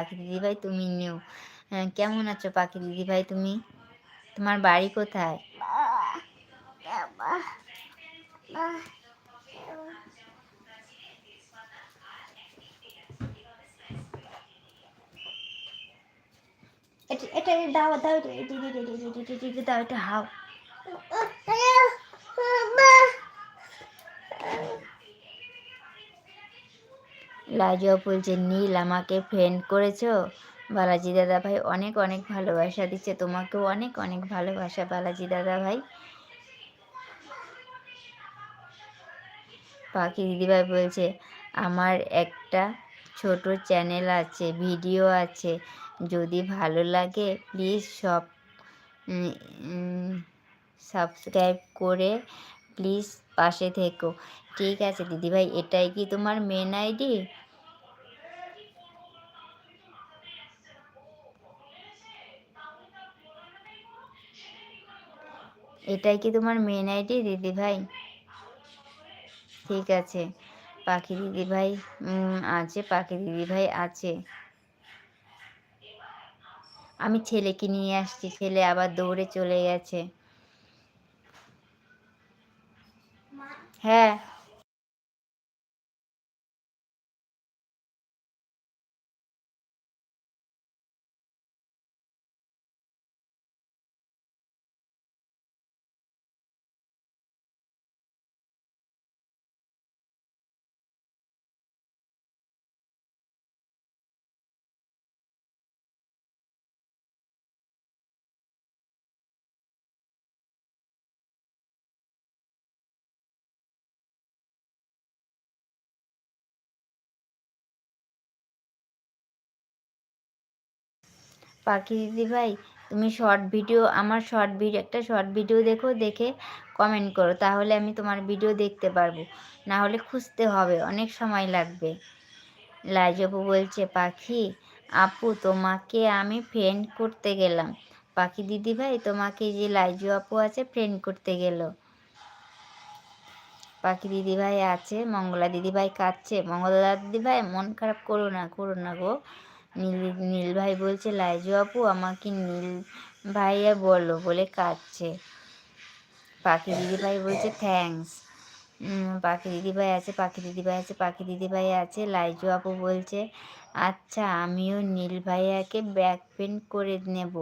পাখি দিদিভাই তুমি নিও। হ্যাঁ, কেমন আছো পাখি দিদিভাই তুমি? তোমার বাড়ি কোথায়? এটা দাও দাও দাও এটা হাও। লাজুয়া বলছে নীল আমাকে ফ্রেন্ড করেছ। বালাজি দাদা ভাই অনেক অনেক ভালোবাসা দিচ্ছে। তোমাকেও অনেক অনেক ভালোবাসা বালাজি দাদা ভাই। পাখি দিদিভাই বলছে, আমার একটা ছোট চ্যানেল আছে, ভিডিও আছে। যদি ভালো লাগে প্লিজ সব সাবস্ক্রাইব করে প্লিজ পাশে থেকো। ঠিক আছে দিদিভাই এটাই কি তোমার মেন আইডি এটাই কি তোমার মেন আইডি দিদি ভাই ঠিক আছে। পাখি দিদি ভাই আছে, পাখি দিদি ভাই আছে। আমি ছেলেকে নিয়ে আসছি, ছেলে আবার দৌড়ে চলে গেছে। হ্যাঁ পাখি, দিদি ভাই, তুমি শর্ট ভিডিও আমার শর্ট ভিডিও একটা শর্ট ভিডিও দেখো, দেখে কমেন্ট করো, তাহলে আমি তোমার ভিডিও দেখতে পারব। না হলে খুঁজতে হবে, অনেক সময় লাগবে। লাইজপু বলছে, পাখি, আপু, তোমাকে আমি ফ্রেন্ড করতে গেলাম। পাখি, দিদি ভাই, তোমাকে যে লাইজু আপু আছে ফ্রেন্ড করতে গেল। পাখি, দিদি ভাই আছে, মঙ্গলা দিদি ভাই কাঁদছে। মঙ্গলা দিদি ভাই, মন খারাপ করো না করো না গো। নীল নীল ভাই বলছে, লাইজু আপু, আমাকে নীল ভাইয়া বলো বলে কাঁদছে। পাখি দিদি ভাই বলছে থ্যাংকস পাখি দিদি ভাই আছে, পাখি দিদি ভাই আছে, পাখি দিদি ভাই আছে। লাইজু আপু বলছে আচ্ছা আমিও নীল ভাইয়াকে ব্যাক পেন করে নেব।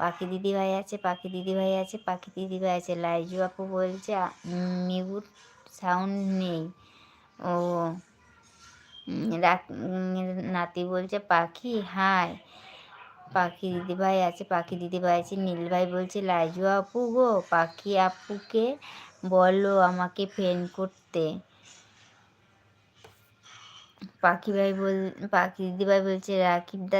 পাখি দিদি ভাই আছে, পাখি দিদি ভাই আছে, পাখি দিদি ভাই আছে। লাইজু আপু বলছে মিউট সাউন্ড নেই। ও নাতি বলছে, পাখি, হাই। পাখি দিদিভাই আছে, পাখি দিদিভাই আছে, নীলভাই বলছে লাইজু আপু গো, পাখি আপুকে বলো আমাকে ফেন করতে। পাখি ভাই বল, পাখি দিদিভাই বলছে রাকিব দা